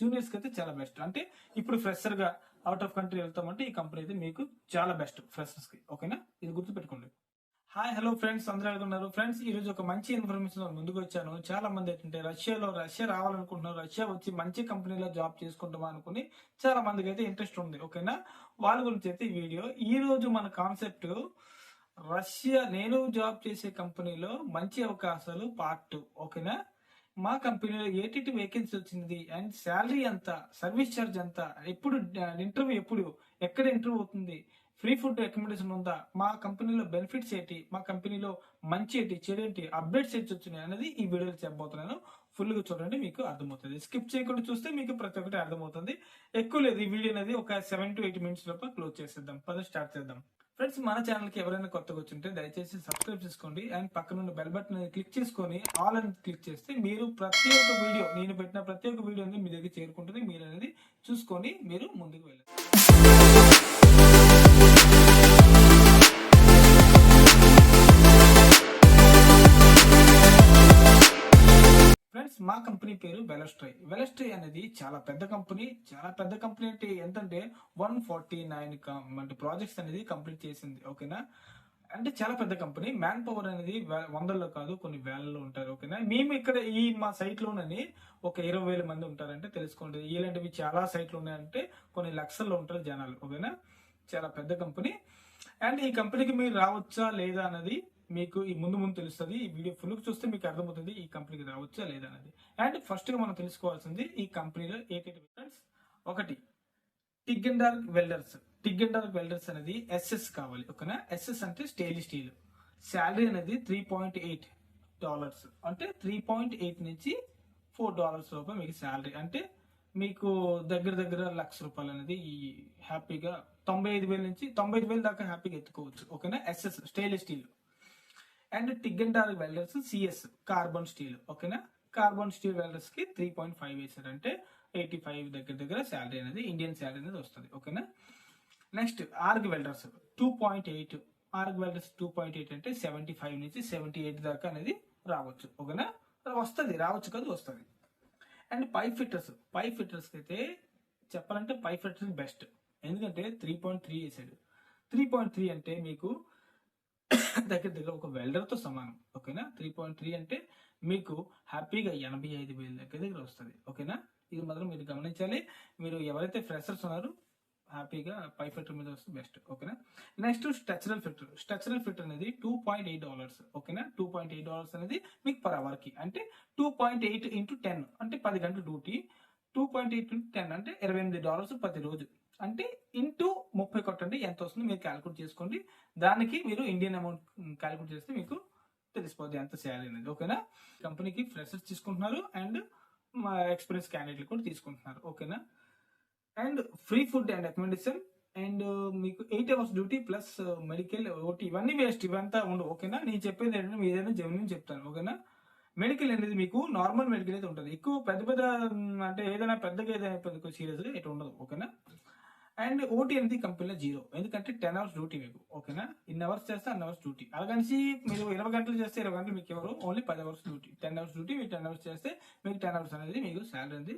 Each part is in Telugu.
జూనియర్స్కి అయితే చాలా బెస్ట్ అంటే ఇప్పుడు ఫ్రెషర్గా అవుట్ ఆఫ్ కంట్రీ వెళ్తామంటే ఈ కంపెనీ అయితే మీకు చాలా బెస్ట్ ఫ్రెషర్స్కి. ఓకేనా ఇది గుర్తుపెట్టుకోండి. హాయ్ హలో ఫ్రెండ్స్ అందరూ ఎలా ఉన్నారు? ఫ్రెండ్స్ ఈ రోజు ఒక మంచి ఇన్ఫర్మేషన్ ముందుకు వచ్చాను. చాలా మంది ఏంటంటే రష్యాలో రష్యా రావాలనుకుంటున్నారు. రష్యా వచ్చి మంచి కంపెనీలో జాబ్ చేసుకుంటాం అనుకుని చాలా మందికి అయితే ఇంట్రెస్ట్ ఉంది. ఓకేనా వాళ్ళ గురించి అయితే ఈ వీడియో ఈ రోజు మన కాన్సెప్ట్ రష్యా నేను జాబ్ చేసే కంపెనీలో మంచి అవకాశాలు పార్ట్ టూ ఓకేనా మా కంపెనీలో ఏటీటీ వేకెన్సీ వచ్చింది అండ్ శాలరీ ఎంత సర్వీస్ ఛార్జ్ ఎంత ఎప్పుడు ఇంటర్వ్యూ ఎప్పుడు ఎక్కడ ఇంటర్వ్యూ అవుతుంది ఫ్రీ ఫుడ్ అకామిడేషన్ ఉందా మా కంపెనీలో బెనిఫిట్స్ ఏంటి మా కంపెనీలో మంచి ఏంటి చెడేంటి అప్డేట్స్ ఏంటి వచ్చినాయి అనేది ఈ వీడియోలో చెప్పబోతున్నాను. ఫుల్గా చూడండి మీకు అర్థమవుతుంది. స్కిప్ చేయకుండా చూస్తే మీకు ప్రతి ఒక్కటి అర్థమవుతుంది. ఎక్కువ లేదు ఈ వీడియో అనేది ఒక సెవెన్ టు ఎయిట్ మినిట్స్ లోపల క్లోజ్ చేసేద్దాం. పద స్టార్ట్ చేద్దాం. ఫ్రెండ్స్ మన ఛానల్కి ఎవరైనా కొత్తగా వచ్చింటే దయచేసి సబ్స్క్రైబ్ చేసుకోండి. అండ్ పక్కన ఉన్న బెల్ బటన్ క్లిక్ చేసుకొని ఆల్ అని క్లిక్ చేస్తే మీరు ప్రతి ఒక్క వీడియో నేను పెట్టిన ప్రతి ఒక్క వీడియో అనేది మీ దగ్గర చేరుకుంటుంది. మీరు అనేది చూసుకొని మీరు ముందుకు వెళ్ళాలి మా కంపెనీ పేరు వెలస్ట్రై వెలస్ట్రై అనేది చాలా పెద్ద కంపెనీ. చాలా పెద్ద కంపెనీ అంటే ఎంతంటే వన్ ఫార్టీ నైన్ అంటే ప్రాజెక్ట్స్ అనేది కంప్లీట్ చేసింది. ఓకేనా? అంటే చాలా పెద్ద కంపెనీ. మ్యాన్ పవర్ అనేది వందల్లో కాదు కొన్ని వేలలో ఉంటారు. ఓకేనా? మేము ఇక్కడ ఈ మా సైట్ లోనని ఒక ఇరవై వేల మంది ఉంటారంటే తెలుసుకోండి. ఇలాంటివి చాలా సైట్లు ఉన్నాయంటే కొన్ని లక్షల్లో ఉంటారు జనాలు. ఓకేనా? చాలా పెద్ద కంపెనీ. అండ్ ఈ కంపెనీకి మీరు రావచ్చా లేదా అన్నది మీకు ఈ ముందు ముందు తెలుస్తుంది ఈ వీడియో ఫుల్ చూస్తే మీకు అర్థమవుతుంది ఈ కంపెనీకి రావచ్చా లేదా అనేది. అండ్ ఫస్ట్గా మనం తెలుసుకోవాల్సింది ఈ కంపెనీలో ఏటేటి ఫ్రెండ్స్ ఒకటి TIG and arc welders. TIG and arc welders అనేది ఎస్ఎస్ కావాలి ఓకేనా? ఎస్ఎస్ అంటే స్టేల్ స్టీల్ శాలరీ అనేది త్రీ పాయింట్ ఎయిట్ డాలర్స్ అంటే త్రీ పాయింట్ ఎయిట్ నుంచి ఫోర్ డాలర్స్ లోపల మీకు శాలరీ అంటే మీకు దగ్గర దగ్గర లక్ష రూపాయలు అనేది ఈ హ్యాపీగా తొంభై ఐదు వేల నుంచి తొంభై ఐదు వేల దాకా హ్యాపీగా ఎత్తుకోవచ్చు ఓకేనా? SS stainless steel and TIG and arc welders CS carbon steel ఓకేనా? కార్బన్ స్టీల్ వెల్డర్స్కి త్రీ పాయింట్ ఫైవ్ వేసారు అంటే ఎయిటీ ఫైవ్ దగ్గర దగ్గర శాలరీ అనేది ఇండియన్ శాలరీ అనేది వస్తుంది ఓకేనా? Next argon welders two point eight argon welders two point eight అంటే సెవెంటీ ఫైవ్ నుంచి సెవెంటీ ఎయిట్ దాకా అనేది రావచ్చు ఓకేనా? వస్తుంది రావచ్చు కాదు వస్తుంది. And pipe fitters pipe fitters అయితే చెప్పాలంటే పైప్ ఫిట్టర్స్ బెస్ట్. ఎందుకంటే త్రీ పాయింట్ త్రీ వేసాడు. త్రీ పాయింట్ త్రీ అంటే మీకు దగ్గర దగ్గర ఒక వెల్డర్తో సమానం ఓకేనా? త్రీ పాయింట్ త్రీ అంటే మీకు హ్యాపీగా ఎనభై ఐదు వేల దగ్గర దగ్గర వస్తుంది ఓకేనా? ఇది మాత్రం మీరు గమనించాలి. మీరు ఎవరైతే ఫ్రెషర్స్ ఉన్నారో హ్యాపీగా పై ఫిల్టర్ మీద వస్తే బెస్ట్ ఓకేనా? Next structural fitter. Structural fitter అనేది టూ పాయింట్ ఎయిట్ డాలర్స్ ఓకేనా? టూ పాయింట్ ఎయిట్ డాలర్స్ అనేది మీకు పర్ అవర్కి అంటే two point eight into ten అంటే పది గంటల duty two point eight into ten అంటే ఇరవై ఎనిమిది డాలర్స్ ప్రతి రోజు అంటే ఇంటూ ముప్పై కొట్టండి ఎంత వస్తుందో మీరు క్యాలిక్యులేట్ చేసుకోండి. దానికి మీరు ఇండియన్ అమౌంట్ క్యాలిక్యులేట్ చేస్తే మీకు తెలిసిపోద్ది ఎంత శాలరీ అనేది. ఓకేనా? కంపెనీకి ఫ్రెషర్స్ తీసుకుంటున్నారు అండ్ మా ఎక్స్పీరియన్స్ క్యాండిడేట్లు కూడా తీసుకుంటున్నారు. ఓకేనా? And free food and accommodation and మీకు eight hours duty plus medical OT ఇవన్నీ వేస్ట్ ఇవంతా ఉండవు. ఓకేనా? నేను చెప్పేది ఏంటంటే మీ ఏదైనా జెన్యున్ చెప్తాను ఓకేనా? మెడికల్ అనేది మీకు నార్మల్ మెడికల్ అయితే ఉంటుంది. ఎక్కువ పెద్ద పెద్ద అంటే ఏదైనా పెద్దగా ఏదైనా పెద్ద సీరియస్ ఇటు ఉండదు. ఓకేనా? అండ్ ఓటీ అనేది కంపెనీలో జీరో. ఎందుకంటే టెన్ అవర్స్ డ్యూటీ మీకు. ఓకేనా? ఇన్ అవర్స్ చేస్తే అన్ అవర్స్ డ్యూటీ. అలాగనిసి మీరు ఇరవై గంటలు చేస్తే ఇరవై గంటలు మీకు ఎవరు? ఓన్లీ పది hours duty. Ten hours duty మీరు టెన్ అవర్స్ చేస్తే మీకు టెన్ అవర్స్ అనేది మీకు శాలరీ అనేది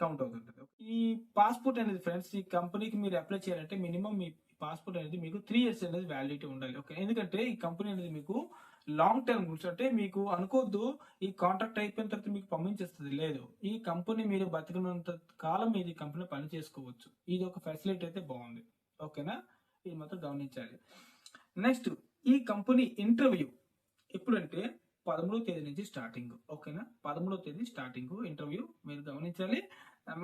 కౌంట్ అవుతుంటుంది. ఈ పాస్పోర్ట్ అనేది ఫ్రెండ్స్ ఈ కంపెనీకి మీరు అప్లై చేయాలంటే మినిమం మీ పాస్పోర్ట్ అనేది మీకు త్రీ ఇయర్స్ అనేది వ్యాలిడిటీ ఉండాలి. ఓకే? ఎందుకంటే ఈ కంపెనీ అనేది మీకు లాంగ్ టర్మ్ గురించి అంటే మీకు అనుకోవద్దు ఈ కాంట్రాక్ట్ అయిపోయిన తర్వాత మీకు పంపించేస్తుంది. లేదు ఈ కంపెనీ మీరు బతికినంత కాలం మీరు ఈ కంపెనీ పని చేసుకోవచ్చు. ఇది ఒక ఫెసిలిటీ అయితే బాగుంది. ఓకేనా ఇది మాత్రం గమనించాలి. నెక్స్ట్ ఈ కంపెనీ ఇంటర్వ్యూ ఎప్పుడంటే పదమూడవ తేదీ నుంచి స్టార్టింగ్ ఓకేనా పదమూడవ తేదీ స్టార్టింగ్ ఇంటర్వ్యూ మీరు గమనించాలి.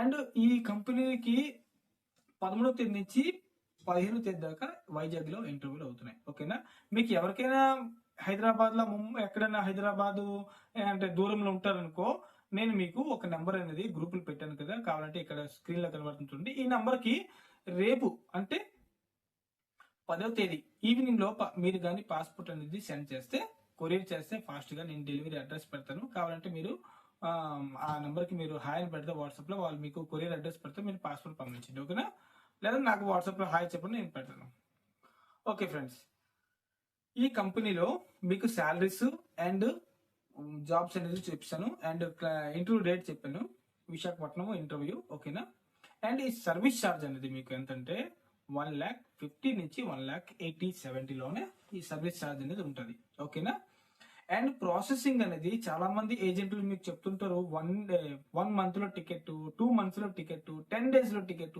అండ్ ఈ కంపెనీకి పదమూడవ తేదీ నుంచి పదిహేను తేదీ దాకా వైజాగ్లో ఇంటర్వ్యూలు అవుతున్నాయి. ఓకేనా మీకు ఎవరికైనా హైదరాబాద్లో ముంబై ఎక్కడైనా హైదరాబాద్ అంటే దూరంలో ఉంటారనుకో నేను మీకు ఒక నెంబర్ అనేది గ్రూపులు పెట్టాను కదా కావాలంటే ఇక్కడ స్క్రీన్లో ఈ నంబర్కి రేపు అంటే పదవ తేదీ ఈవినింగ్ లోప మీరు కానీ పాస్పోర్ట్ అనేది సెండ్ చేస్తే కొరియర్ చేస్తే ఫాస్ట్గా నేను డెలివరీ అడ్రస్ పెడతాను. కావాలంటే మీరు ఆ, నెంబర్కి కి మీరు హాయ్ అని పెడితే వాట్సాప్లో వాళ్ళు మీకు కొరియర్ అడ్రస్ పెడితే మీరు పాస్పోర్ట్ పంపించండి ఓకేనా? లేదా నాకు వాట్సాప్లో హాయ్ చెప్పండి నేను పెడతాను. Okay friends. ఈ కంపెనీలో మీకు శాలరీస్ అండ్ జాబ్స్ అనేది చూపిస్తాను. అండ్ ఇంటర్వ్యూ డేట్ చెప్పాను. విశాఖపట్నం ఇంటర్వ్యూ ఓకేనా అండ్ ఈ సర్వీస్ ఛార్జ్ అనేది మీకు ఎంతంటే వన్ ల్యాక్ ఫిఫ్టీ నుంచి వన్ ల్యాక్ ఎయిటీ సెవెంటీలోనే ఈ సర్వీస్ ఛార్జ్ అనేది ఉంటుంది. ఓకేనా అండ్ ప్రాసెసింగ్ అనేది చాలా మంది ఏజెంట్లు మీకు చెప్తుంటారు. వన్ డే వన్ మంత్లో టికెట్ టూ మంత్స్లో టికెట్ టెన్ డేస్లో టికెట్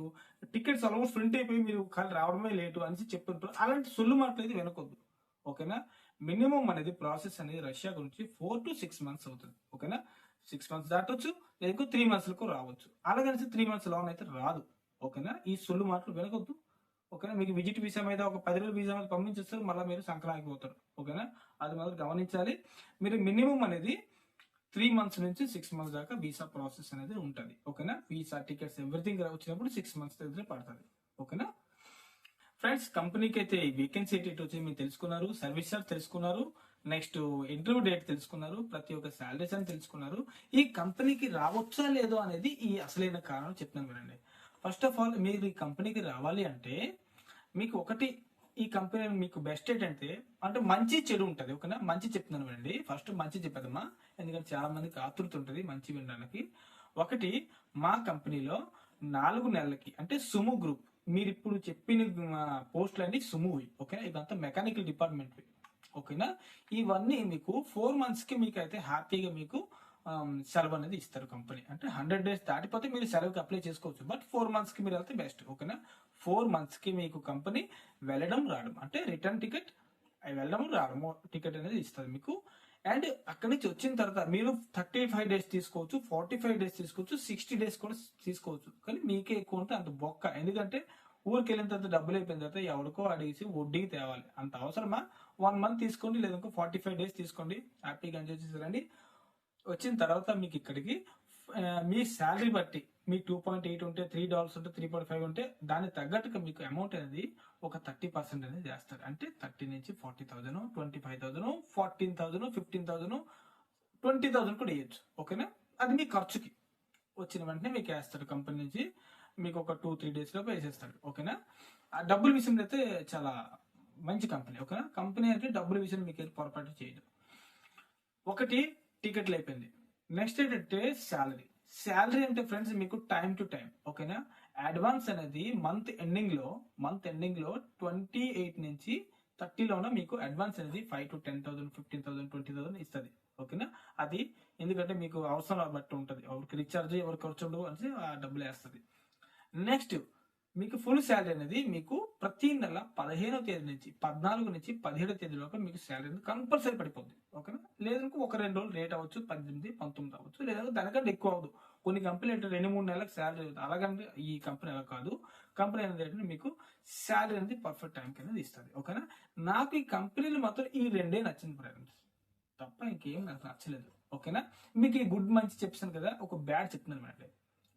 టికెట్స్ ఆల్మోస్ట్ ప్రింట్ అయిపోయి మీరు కానీ రావడమే లేటు అని చెప్తుంటారు. అలాంటి సొల్లు మాటలు అయితే వినకొద్దు ఓకేనా? మినిమం అనేది ప్రాసెస్ అనేది రష్యా గురించి ఫోర్ టు సిక్స్ మంత్స్ అవుతుంది. ఓకేనా? సిక్స్ మంత్స్ దాటొచ్చు లేదా త్రీ మంత్స్లకు రావచ్చు. అలాగనేసి త్రీ మంత్స్ లోన్ అయితే రాదు. ఓకేనా? ఈ సొల్లు మాటలు వినకొద్దు. ఓకేనా? మీకు విజిట్ వీసా మీద ఒక పది రోజుల వీసా మీద పంపించేస్తారు మళ్ళీ మీరు సంక్రాంతికి పోతారు ఓకేనా? అది మాత్రం గమనించాలి. మీరు మినిమం అనేది త్రీ మంత్స్ నుంచి సిక్స్ మంత్స్ దాకా వీసా ప్రాసెస్ అనేది ఉంటుంది. ఓకేనా? వీసా టికెట్స్ ఎవ్రీథింగ్ వచ్చినప్పుడు సిక్స్ మంత్స్ దగ్గర పడుతుంది. ఓకేనా? ఫ్రెండ్స్ కంపెనీకి అయితే వేకెన్సీ డేట్ వచ్చి మీరు తెలుసుకున్నారు సర్వీస్ చార్జ్ తెలుసుకున్నారు నెక్స్ట్ ఇంటర్వ్యూ డేట్ తెలుసుకున్నారు ప్రతి ఒక్క శాలరీస్ అని తెలుసుకున్నారు. ఈ కంపెనీకి రావచ్చా లేదో అనేది ఈ అసలైన కారణం చెప్తున్నాను వినండి. ఫస్ట్ ఆఫ్ ఆల్ మీరు ఈ కంపెనీకి రావాలి అంటే మీకు ఒకటి ఈ కంపెనీ మీకు బెస్ట్ ఏంటంటే అంటే మంచి చెడు ఉంటుంది ఓకేనా? మంచి చెప్తున్నాను వినండి. ఫస్ట్ మంచి చెప్పేదమ్మా. ఎందుకంటే చాలా మందికి ఆతృత ఉంటుంది మంచి వినడానికి. ఒకటి మా కంపెనీలో నాలుగు నెలలకి అంటే సుము గ్రూప్ మీరు ఇప్పుడు చెప్పిన పోస్టులన్నీ అన్ని సుమువి ఓకేనా? ఇదంతా మెకానికల్ డిపార్ట్మెంట్. ఓకేనా? ఇవన్నీ మీకు ఫోర్ మంత్స్కి మీకు అయితే హ్యాపీగా మీకు సెలవు అనేది ఇస్తారు కంపెనీ. అంటే హండ్రెడ్ డేస్ దాటిపోతే మీరు సెలవుకి అప్లై చేసుకోవచ్చు. బట్ ఫోర్ మంత్స్కి మీరు వెళ్తే బెస్ట్ ఓకేనా? ఫోర్ మంత్స్కి మీకు కంపెనీ వెళ్ళడం రావడం అంటే రిటర్న్ టికెట్ వెళ్ళడం రావడం టికెట్ అనేది ఇస్తుంది మీకు. అండ్ అక్కడి నుంచి వచ్చిన తర్వాత మీరు థర్టీ ఫైవ్ డేస్ తీసుకోవచ్చు ఫార్టీ ఫైవ్ డేస్ తీసుకోవచ్చు సిక్స్టీ డేస్ కూడా తీసుకోవచ్చు. కానీ మీకే ఎక్కువ ఉంటే అంత బొక్క. ఎందుకంటే ఊరికి వెళ్ళిన తర్వాత డబ్బులు అయిపోయిన తర్వాత ఎవరికో అడిగేసి వడ్డీకి తేవాలి. అంత అవసరమా? వన్ మంత్ తీసుకోండి లేదా ఫార్టీ ఫైవ్ డేస్ తీసుకోండి. హ్యాపీగా ఎంజాయ్ చేసారండి వచ్చిన తర్వాత మీకు ఇక్కడికి మీ శాలరీ బట్టి మీకు టూ పాయింట్ ఎయిట్ ఉంటే త్రీ డాలర్స్ ఉంటే త్రీ పాయింట్ ఫైవ్ ఉంటే దానికి తగ్గట్టుగా మీకు అమౌంట్ అనేది ఒక థర్టీ పర్సెంట్ అనేది చేస్తారు. అంటే థర్టీ నుంచి forty thousand twenty five thousand fourteen thousand fifteen thousand twenty thousand కూడా వేయచ్చు ఓకేనా అది మీ ఖర్చుకి. వచ్చిన వెంటనే మీకు వేస్తారు కంపెనీ నుంచి. మీకు ఒక టూ త్రీ డేస్ లోపు వేసేస్తారు. ఓకేనా ఆ డబ్బుల విషయంలో అయితే చాలా మంచి కంపెనీ ఓకేనా కంపెనీ అయితే డబ్బుల విషయం మీకు పొరపాటు చేయదు. ఒకటి టికెట్లు అయిపోయింది నెక్స్ట్ ఏంటంటే శాలరీ శాలరీ అంటే ఫ్రెండ్స్ మీకు టైం టు టైం ఓకేనా? అడ్వాన్స్ అనేది మంత్ ఎండింగ్లో మంత్ ఎండింగ్లో ట్వంటీ ఎయిట్ నుంచి థర్టీలోన మీకు అడ్వాన్స్ అనేది five to ten thousand fifteen thousand twenty thousand ఇస్తుంది ఓకేనా? అది ఎందుకంటే మీకు అవసరం బట్టి ఉంటుంది. ఎవరికి రీఛార్జ్ ఎవరికి ఖర్చు ఉండవు అనేసి ఆ డబ్బులు వేస్తుంది. నెక్స్ట్ మీకు ఫుల్ శాలరీ అనేది మీకు ప్రతి నెల పదిహేనో తేదీ నుంచి పద్నాలుగు నుంచి పదిహేడో తేదీ మీకు శాలరీ అనేది కంపల్సరీ పడిపోద్ది. ఓకేనా లేదంటే ఒక రెండు రోజులు రేట్ అవ్వచ్చు పద్దెనిమిది పంతొమ్మిది అవ్వచ్చు లేదంటే దానికంటే ఎక్కువ అవ్వదు. కొన్ని కంపెనీ అంటే రెండు మూడు నెలలకు శాలరీ అవుతుంది అలాగంటే ఈ కంపెనీ అలా కాదు. కంపెనీ అనేది ఏంటంటే మీకు శాలరీ అనేది పర్ఫెక్ట్ టైంకి అనేది ఇస్తుంది. ఓకేనా నాకు ఈ కంపెనీలు మాత్రం ఈ రెండే నచ్చింది ఫ్రెండ్స్ తప్ప ఇంకేం నాకు నచ్చలేదు. ఓకేనా మీకు ఈ గుడ్ మంచి చెప్పాను కదా ఒక బ్యాడ్ చెప్తున్నాను మేడం.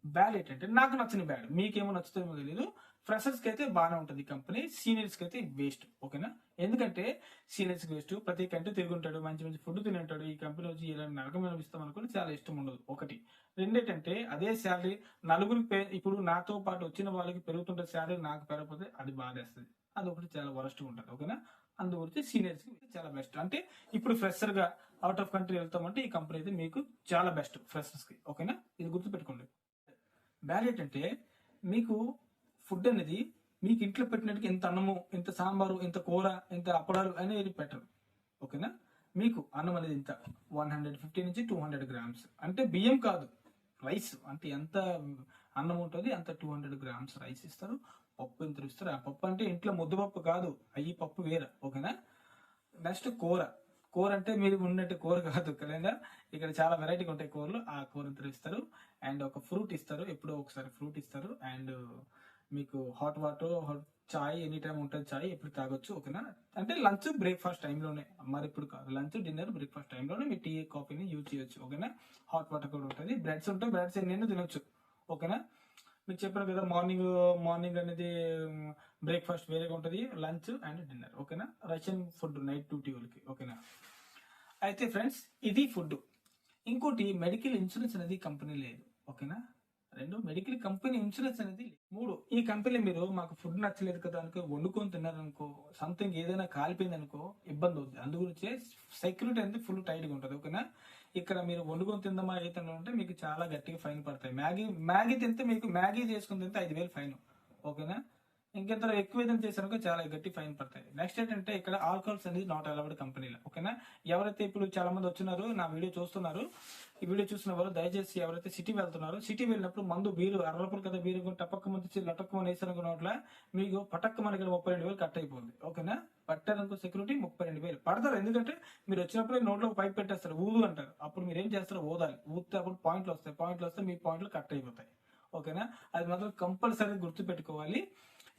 బ్యాడ్ ఏంటంటే నాకు నచ్చిన బ్యాడ్. మీకేమో నచ్చుతుందో తెలియదు ఫ్రెషర్స్కి అయితే బాగానే ఉంటుంది కంపెనీ. సీనియర్స్కి అయితే వేస్ట్ ఓకేనా? ఎందుకంటే సీనియర్స్కి వేస్ట్. ప్రతి కంటే తిరుగుంటాడు మంచి మంచి ఫుడ్ తింటాడు. ఈ కంపెనీ వచ్చి ఇలా నరకమైన ఇస్తాం అనుకుని చాలా ఇష్టం ఉండదు. ఒకటి. రెండేటంటే అదే శాలరీ నలుగురికి పే ఇప్పుడు నాతో పాటు వచ్చిన వాళ్ళకి పెరుగుతుంటే శాలరీ నాకు పెరగకపోతే అది బాధేస్తుంది. అది ఒకటి చాలా వరస్ట్ ఉంటుంది ఓకేనా? అందుగురించి సీనియర్స్కి చాలా బెస్ట్. అంటే ఇప్పుడు ఫ్రెషర్గా అవుట్ ఆఫ్ కంట్రీ వెళ్తామంటే ఈ కంపెనీ అయితే మీకు చాలా బెస్ట్ ఫ్రెషర్స్కి ఓకేనా? ఇది గుర్తుపెట్టుకోండి. బ్యాలెట్ అంటే మీకు ఫుడ్ అనేది మీకు ఇంట్లో పెట్టినట్టుగా ఎంత అన్నము ఎంత సాంబారు ఎంత కూర ఎంత అప్పడాలు అనేది పెట్టరు. ఓకేనా? మీకు అన్నం అనేది ఇంత వన్ హండ్రెడ్ ఫిఫ్టీ నుంచి టూ హండ్రెడ్ గ్రామ్స్ అంటే బియ్యం కాదు రైస్ అంటే ఎంత అన్నం ఉంటుంది అంత టూ హండ్రెడ్ గ్రామ్స్ రైస్ ఇస్తారు. పప్పు ఎంత ఇస్తారు? ఆ పప్పు అంటే ఇంట్లో ముద్దపప్పు కాదు అయ్యి పప్పు వేరే. ఓకేనా? నెక్స్ట్ కూర. కూర అంటే మీరు ఉన్నట్టు కూర కాదు కదా ఇక్కడ చాలా వెరైటీగా ఉంటాయి కూరలు. ఆ కూర ఎంత ఇస్తారు అండ్ ఒక ఫ్రూట్ ఇస్తారు. ఎప్పుడో ఒకసారి ఫ్రూట్ ఇస్తారు. అండ్ మీకు హాట్ వాటర్ హాట్ చాయ్ ఎనీ టైం ఉంటుంది చాయ్ ఎప్పుడు తాగొచ్చు ఓకేనా? అంటే లంచ్ బ్రేక్ఫాస్ట్ టైంలోనే మరి ఇప్పుడు కాదు. లంచ్ డిన్నర్ బ్రేక్ఫాస్ట్ టైంలోనే మీరు టీ కాఫీని యూజ్ చేయొచ్చు ఓకేనా? హాట్ వాటర్ కూడా ఉంటుంది. బ్రెడ్స్ ఉంటాయి బ్రెడ్స్ ఎన్నైనా తినొచ్చు ఓకేనా? మీకు చెప్పాను కదా మార్నింగ్ మార్నింగ్ అనేది బ్రేక్ఫాస్ట్ వేరేగా ఉంటుంది లంచ్ అండ్ డిన్నర్ ఓకేనా? రష్యన్ ఫుడ్ నైట్ డ్యూటీ వాళ్ళకి ఓకేనా? అయితే ఫ్రెండ్స్ ఇది ఫుడ్. ఇంకోటి మెడికల్ ఇన్సూరెన్స్ అనేది కంపెనీ లేదు ఓకేనా? రెండు మెడికల్ కంపెనీ ఇన్సూరెన్స్ అనేది మూడు ఈ కంపెనీ మీరు మాకు ఫుడ్ నచ్చలేదు కదా అనుకో వండుకొని తిన్నారనుకో సంథింగ్ ఏదైనా కాలిపోయింది అనుకో ఇబ్బంది అవుతుంది అందుగురించే సెక్యూరిటీ అనేది ఫుల్ టైట్గా ఉంటుంది ఓకేనా? ఇక్కడ మీరు వండుకొని తిందమా ఏ తిందామా మీకు చాలా గట్టిగా ఫైన్ పడతాయి. మ్యాగీ మ్యాగీ తింటే మీకు మ్యాగీ చేసుకుని తింటే ఐదు వేలు ఫైన్. ఓకేనా? ఇంకెంత ఎక్కువ ఏదైనా చేశారనుకో చాలా గట్టి ఫైన్ పడతాయి. నెక్స్ట్ ఏంటంటే ఇక్కడ ఆల్కహాల్స్ అనేది నాట్ అలౌడ్ కంపెనీలో ఓకేనా? ఎవరైతే ఇప్పుడు చాలా మంది వచ్చినారు నా వీడియో చూస్తున్నారు ఈ వీడియో చూసిన వారు దయచేసి ఎవరైతే సిటీ వెళ్తున్నారో సిటీ వెళ్ళినప్పుడు మందు బీరు అరవై రూపాయలు కదా బీరు కొని టపక్క మంది లటక్క మన నోట్ల మీకు పటక్క మనకి ముప్పై రెండు వేలు కట్ అయిపోతుంది ఓకేనా? పట్టారనుకో సెక్యూరిటీ ముప్పై రెండు వేలు. పడతారు ఎందుకంటే మీరు వచ్చినప్పుడు నోట్లో పైప్ పెట్టేస్తారు ఊదు అంటారు. అప్పుడు మీరు ఏం చేస్తారు ఊదాలి. ఊదితే అప్పుడు పాయింట్లు వస్తాయి. పాయింట్లు వస్తే మీ పాయింట్లు కట్ అయిపోతాయి ఓకేనా? అది మాత్రం కంపల్సరీ గుర్తు పెట్టుకోవాలి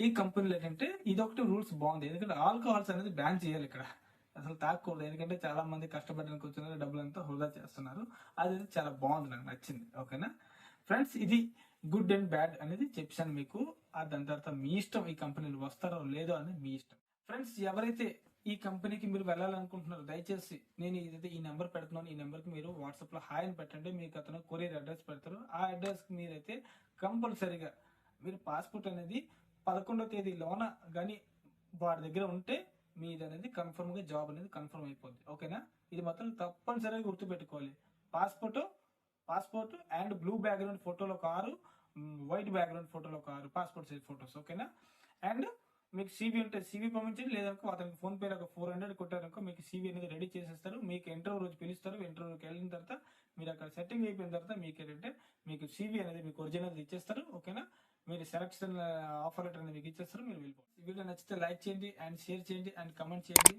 ఈ కంపెనీలు ఏంటంటే ఇది ఒకటి రూల్స్ బాగుంది. ఎందుకంటే ఆల్కహాల్స్ అనేది బ్యాన్ చేయాలి ఇక్కడ. అసలు తాకూడదు. ఎందుకంటే చాలా మంది కష్టపడడానికి వచ్చిన డబ్బులంతా హృదా చేస్తున్నారు. అది చాలా బాగుంది. నాకు నచ్చింది. ఓకేనా ఫ్రెండ్స్ ఇది గుడ్ అండ్ బ్యాడ్ అనేది చెప్పాను మీకు. దాని తర్వాత మీ ఇష్టం ఈ కంపెనీలు వస్తారో లేదో అనేది మీ ఇష్టం. ఫ్రెండ్స్ ఎవరైతే ఈ కంపెనీకి మీరు వెళ్ళాలనుకుంటున్నారు దయచేసి నేను ఇదైతే ఈ నెంబర్ పెడుతున్నాను ఈ నెంబర్కి మీరు వాట్సాప్లో హాయ్ అని పెట్టండి. మీకు అతను కొరియర్ అడ్రస్ పెడతారు. ఆ అడ్రస్కి మీరైతే కంపల్సరీగా మీరు పాస్పోర్ట్ అనేది పదకొండవ తేదీలోన కానీ వాడి దగ్గర ఉంటే మీది అనేది కన్ఫర్మ్గా జాబ్ అనేది కన్ఫర్మ్ అయిపోద్ది. ఓకేనా? ఇది మాత్రం తప్పనిసరిగా గుర్తుపెట్టుకోవాలి. Passport passport and blue background ఫోటోలో కారు వైట్ బ్యాక్గ్రౌండ్ ఫోటోలో కారు పాస్పోర్ట్ సైజ్ ఫోటోస్ ఓకేనా? అండ్ మీకు సీవీ ఉంటే సీవీ పంపించండి లేదనుకో అతనికి ఫోన్ పేలో ఒక ఫోర్ హండ్రెడ్ కొట్టారనుకో మీకు సీవీ అనేది రెడీ చేసేస్తారు. మీకు ఇంటర్వ్యూ రోజు పిలుస్తారు. ఇంటర్వ్యూకి వెళ్ళిన తర్వాత మీరు అక్కడ సెట్టింగ్ అయిపోయిన తర్వాత మీకు ఏంటంటే మీకు సీవీ అనేది మీకు ఒరిజినల్ ఇచ్చేస్తారు. ఓకేనా? మీరు సెలక్షన్ ఆఫర్ లెటర్ అనేది మీకు ఇచ్చేస్తారు మీరు వెళ్ళిపోండి వీడియో నచ్చితే లైక్ చేయండి అండ్ షేర్ చేయండి అండ్ కమెంట్ చేయండి.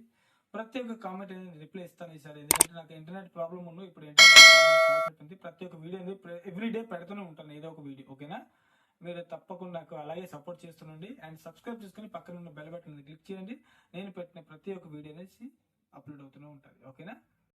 ప్రతి ఒక్క కామెంట్ అనేది రిప్లై ఇస్తాను ఈసారి ఎందుకంటే నాకు ఇంటర్నెట్ ప్రాబ్లం ఉంది. ఇప్పుడు ఇంటర్నెట్ ప్రతి ఒక్క వీడియో అనేది ఎవ్రీ డే పెడుతూనే ఉంటాను ఏదో ఒక వీడియో ఓకేనా మీరు తప్పకుండా నాకు అలాగే సపోర్ట్ చేస్తుండండి. అండ్ సబ్స్క్రైబ్ చేసుకుని పక్కన ఉన్న బెల్ బటన్ క్లిక్ చేయండి. నేను పెట్టిన ప్రతి ఒక్క వీడియో అనేది అప్లోడ్ అవుతూనే ఉంటుంది ఓకేనా